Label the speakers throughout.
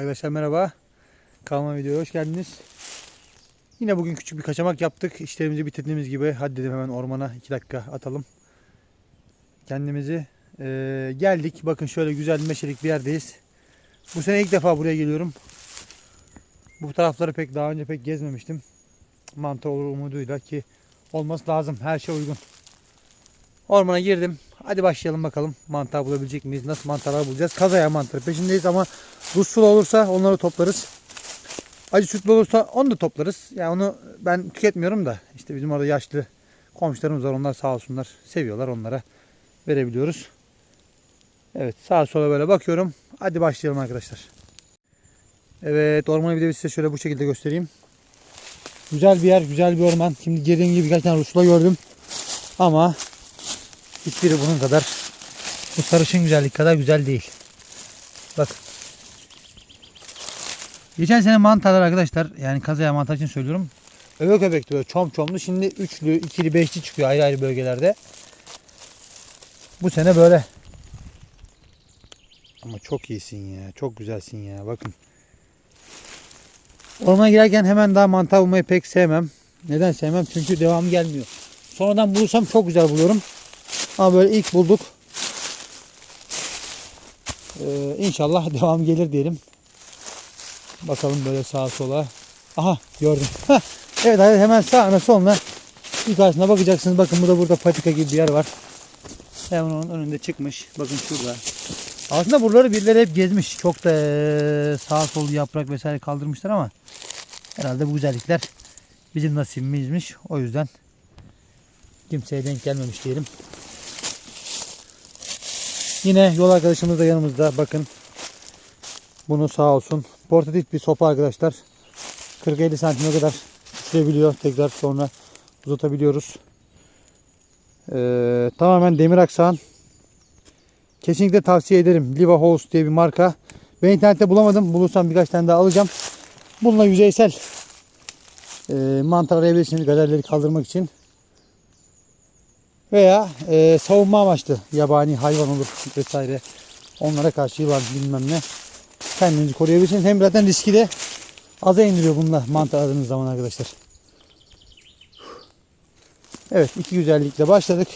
Speaker 1: Arkadaşlar merhaba. Kanalıma videoya hoş geldiniz. Yine bugün küçük bir kaçamak yaptık. İşlerimizi bitirdiğimiz gibi hadi dedim hemen ormana 2 dakika atalım. Kendimizi eee, geldik. Bakın şöyle güzel meşelik bir yerdeyiz. Bu sene ilk defa buraya geliyorum. Bu tarafları pek daha önce pek gezmemiştim. Mantar olur umuduyla ki olması lazım. Her şey uygun. Ormana girdim. Hadi başlayalım bakalım. Mantar bulabilecek miyiz? Nasıl mantarlar bulacağız? Kazaya mantarı peşindeyiz ama Tuzsuz olursa onları toplarız. Acı sütlü olursa onu da toplarız. Yani onu ben tüketmiyorum da işte bizim orada yaşlı komşularımız var. Onlar sağ olsunlar seviyorlar onlara verebiliyoruz. Evet sağa sola böyle bakıyorum. Hadi başlayalım arkadaşlar. Evet ormanı bir de size şöyle bu şekilde göstereyim. Güzel bir yer, güzel bir orman. Şimdi girdiğim gibi birkaç tane rusula gördüm. Ama hiçbiri bunun kadar bu sarışın güzellik kadar güzel değil. Bakın. Geçen sene mantarlar arkadaşlar yani kazaya mantar için söylüyorum. Öbek öbekti böyle çom çomlu. Şimdi üçlü, ikili, beşli çıkıyor ayrı ayrı bölgelerde. Bu sene böyle. Ama çok iyisin ya. Çok güzelsin ya. Bakın. Ormana girerken hemen daha mantar bulmayı pek sevmem. Neden sevmem? Çünkü devamı gelmiyor. Sonradan bulursam çok güzel buluyorum. Ama böyle ilk bulduk. Ee, inşallah devam gelir diyelim. Bakalım böyle sağa sola. Aha gördüm. Heh, evet hemen sağına soluna yukarısına bakacaksınız. Bakın burada burada patika gibi bir yer var. Hemen onun önünde çıkmış. Bakın şurada. Aslında buraları birileri hep gezmiş. Çok da eee, sağ sol yaprak vesaire kaldırmışlar ama herhalde bu güzellikler bizim nasibimizmiş. O yüzden kimseye denk gelmemiş diyelim. Yine yol arkadaşımız da yanımızda. Bakın bunu sağ olsun. Portatif bir sopa arkadaşlar. 40-50 santime kadar düşürebiliyor. Tekrar sonra uzatabiliyoruz. Ee, tamamen demir aksan. Kesinlikle tavsiye ederim. Liva House diye bir marka. Ben internette bulamadım. Bulursam birkaç tane daha alacağım. Bununla yüzeysel e, mantar arayabilirsiniz gazelleri kaldırmak için. Veya e, savunma amaçlı yabani hayvan olur vesaire. Onlara karşı yılan bilmem ne kendinizi koruyabilirsiniz. Hem zaten riski de aza indiriyor bununla mantar aradığınız zaman arkadaşlar. Evet iki güzellikle başladık.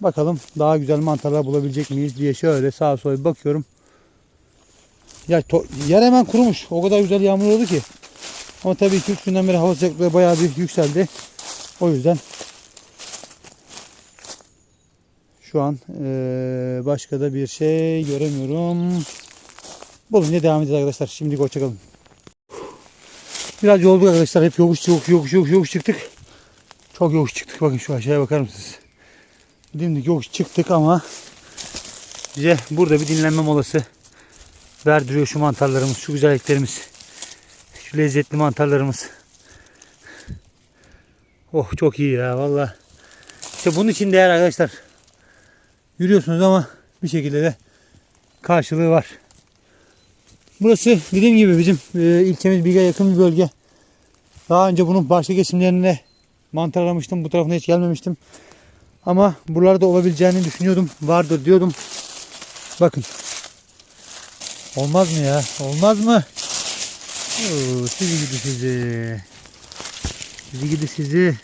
Speaker 1: Bakalım daha güzel mantarlar bulabilecek miyiz diye şöyle sağa sola bakıyorum. Ya yer hemen kurumuş. O kadar güzel yağmur oldu ki. Ama tabii 2-3 günden beri hava sıcaklığı bayağı bir yükseldi. O yüzden şu an başka da bir şey göremiyorum. Bulunca devam edeceğiz arkadaşlar. Şimdilik hoşçakalın. Biraz yorulduk arkadaşlar. Hep yokuş yokuş yokuş yokuş yokuş çıktık. Çok yokuş çıktık. Bakın şu aşağıya bakar mısınız? Dimdik yokuş çıktık ama bize burada bir dinlenme molası verdiriyor şu mantarlarımız, şu güzelliklerimiz. Şu lezzetli mantarlarımız. Oh çok iyi ya valla. İşte bunun için değer arkadaşlar. Yürüyorsunuz ama bir şekilde de karşılığı var. Burası dediğim gibi bizim e, ilçemiz Biga'ya yakın bir bölge. Daha önce bunun başka kesimlerinde mantar aramıştım. Bu tarafına hiç gelmemiştim. Ama buralarda olabileceğini düşünüyordum. Vardır diyordum. Bakın. Olmaz mı ya? Olmaz mı? Oo, sizi gidi sizi. Sizi gidi sizi.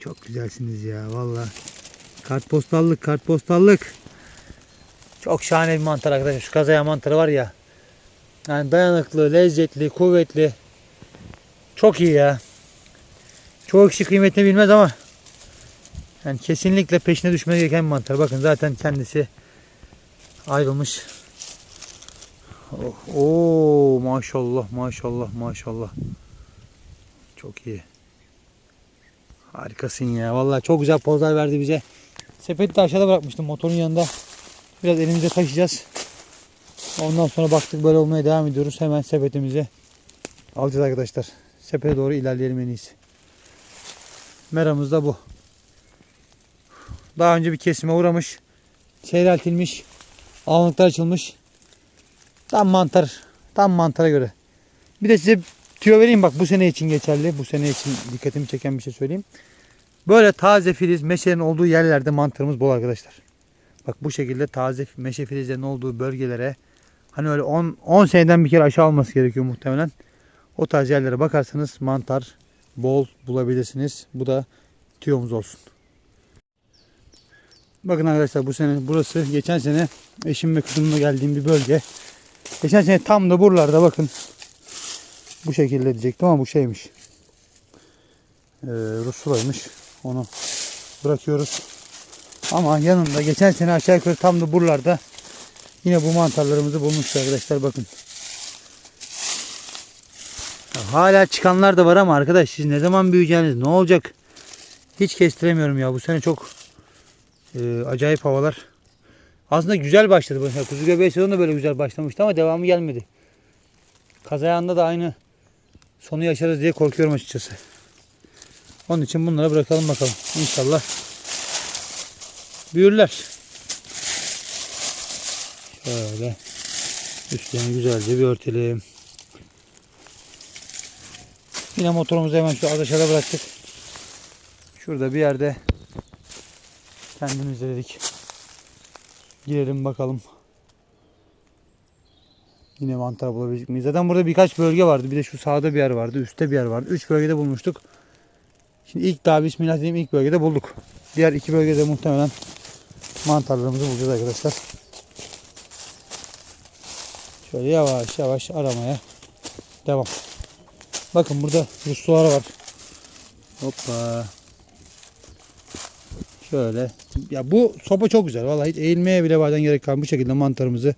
Speaker 1: Çok güzelsiniz ya valla. Kartpostallık kartpostallık. Çok şahane bir mantar arkadaşlar. Şu kazaya mantarı var ya. Yani dayanıklı, lezzetli, kuvvetli. Çok iyi ya. Çoğu kişi kıymetini bilmez ama yani kesinlikle peşine düşmesi gereken bir mantar. Bakın zaten kendisi ayrılmış. Oh, oo, maşallah maşallah maşallah. Çok iyi. Harikasın ya. Vallahi çok güzel pozlar verdi bize. Sepeti de aşağıda bırakmıştım motorun yanında. Biraz elimize taşıyacağız. Ondan sonra baktık böyle olmaya devam ediyoruz. Hemen sepetimizi alacağız arkadaşlar. Sepete doğru ilerleyelim en iyisi. Meramız da bu. Daha önce bir kesime uğramış. Seyreltilmiş. Alınlıklar açılmış. Tam mantar. Tam mantara göre. Bir de size tüyo vereyim bak bu sene için geçerli. Bu sene için dikkatimi çeken bir şey söyleyeyim. Böyle taze filiz meşelerin olduğu yerlerde mantarımız bol arkadaşlar. Bak bu şekilde taze meşe filizlerin olduğu bölgelere Hani öyle 10 10 seneden bir kere aşağı olması gerekiyor muhtemelen. O tarz yerlere bakarsanız mantar bol bulabilirsiniz. Bu da tüyomuz olsun. Bakın arkadaşlar bu sene burası geçen sene eşim ve kızımla geldiğim bir bölge. Geçen sene tam da buralarda bakın bu şekilde diyecektim ama bu şeymiş. Ee, Rusulaymış. Onu bırakıyoruz. Ama yanında geçen sene aşağı yukarı tam da buralarda yine bu mantarlarımızı bulmuşuz arkadaşlar bakın. Ya Hala çıkanlar da var ama arkadaş siz ne zaman büyüyeceğiniz ne olacak? Hiç kestiremiyorum ya bu sene çok e, acayip havalar. Aslında güzel başladı. Mesela Kuzu Göbeği sezonu da böyle güzel başlamıştı ama devamı gelmedi. Kaz ayağında da aynı sonu yaşarız diye korkuyorum açıkçası. Onun için bunları bırakalım bakalım. İnşallah büyürler. Şöyle üstlerini güzelce bir örtelim. Yine motorumuzu hemen şu aşağıda bıraktık. Şurada bir yerde kendimiz de dedik. Girelim bakalım. Yine mantar bulabilecek miyiz? Zaten burada birkaç bölge vardı. Bir de şu sağda bir yer vardı. Üstte bir yer vardı. Üç bölgede bulmuştuk. Şimdi ilk daha bismillah dediğim ilk bölgede bulduk. Diğer iki bölgede muhtemelen mantarlarımızı bulacağız arkadaşlar. Şöyle yavaş yavaş aramaya devam. Bakın burada ruslar var. Hoppa. Şöyle. Ya bu sopa çok güzel. Vallahi hiç eğilmeye bile bazen gerek kalmıyor. Bu şekilde mantarımızı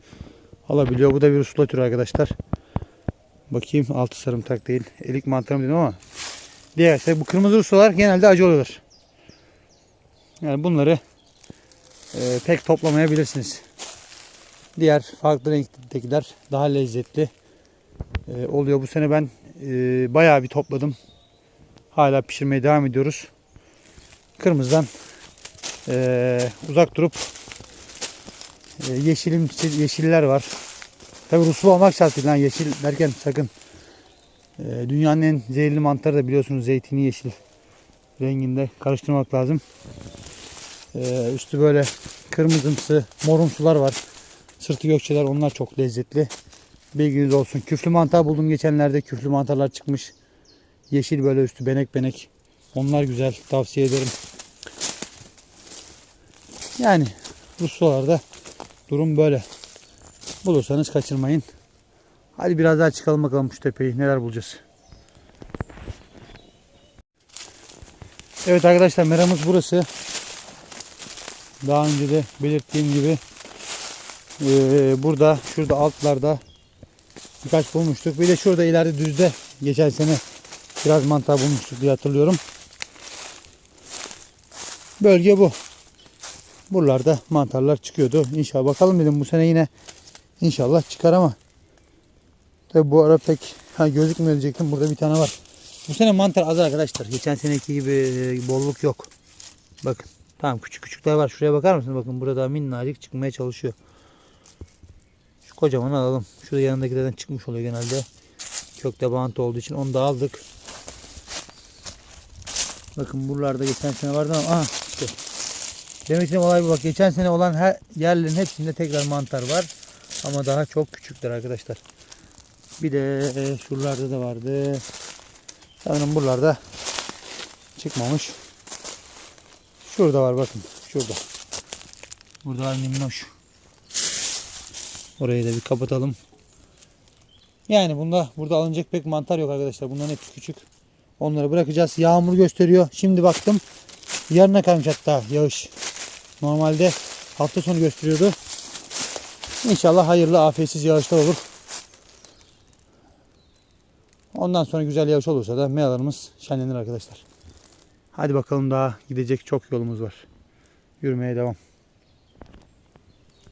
Speaker 1: alabiliyor. Bu da bir rusla türü arkadaşlar. Bakayım altı sarımsak değil. Elik mantarım dedim ama diğer şey bu kırmızı ruslalar genelde acı oluyorlar. Yani bunları e, pek toplamayabilirsiniz. Diğer farklı renktekiler daha lezzetli e, oluyor. Bu sene ben e, bayağı bir topladım. Hala pişirmeye devam ediyoruz. Kırmızıdan e, uzak durup yeşilim yeşiller var. Tabi Ruslu olmak şartıyla yeşil derken sakın dünyanın en zehirli mantarı da biliyorsunuz zeytini yeşil renginde karıştırmak lazım. E, üstü böyle kırmızımsı morumsular var. Sırtı gökçeler onlar çok lezzetli. Bilginiz olsun. Küflü mantar buldum geçenlerde. Küflü mantarlar çıkmış. Yeşil böyle üstü benek benek. Onlar güzel. Tavsiye ederim. Yani Ruslularda durum böyle. Bulursanız kaçırmayın. Hadi biraz daha çıkalım bakalım şu tepeyi. Neler bulacağız. Evet arkadaşlar meramız burası. Daha önce de belirttiğim gibi ee, burada şurada altlarda birkaç bulmuştuk. Bir de şurada ileride düzde geçen sene biraz mantar bulmuştuk diye hatırlıyorum. Bölge bu. Buralarda mantarlar çıkıyordu. İnşallah bakalım dedim bu sene yine inşallah çıkar ama tabi bu ara pek ha, gözükmüyor diyecektim. Burada bir tane var. Bu sene mantar az arkadaşlar. Geçen seneki gibi e, bolluk yok. Bakın. Tamam küçük küçükler var. Şuraya bakar mısınız? Bakın burada minnacık çıkmaya çalışıyor. Şu kocamanı alalım. Şurada yanındakilerden çıkmış oluyor genelde. Kökte bant olduğu için onu da aldık. Bakın buralarda geçen sene vardı ama aha işte. Demek istediğim olay bu bak. Geçen sene olan her yerlerin hepsinde tekrar mantar var. Ama daha çok küçükler arkadaşlar. Bir de şuralarda da vardı. Sanırım buralarda çıkmamış. Şurada var bakın. Şurada. Burada minnoş. Orayı da bir kapatalım. Yani bunda burada alınacak pek mantar yok arkadaşlar. Bunların hepsi küçük. Onları bırakacağız. Yağmur gösteriyor. Şimdi baktım. Yarına kalmış hatta yağış. Normalde hafta sonu gösteriyordu. İnşallah hayırlı afiyetsiz yağışlar olur. Ondan sonra güzel yağış olursa da meyalarımız şenlenir arkadaşlar. Hadi bakalım daha gidecek çok yolumuz var. Yürümeye devam.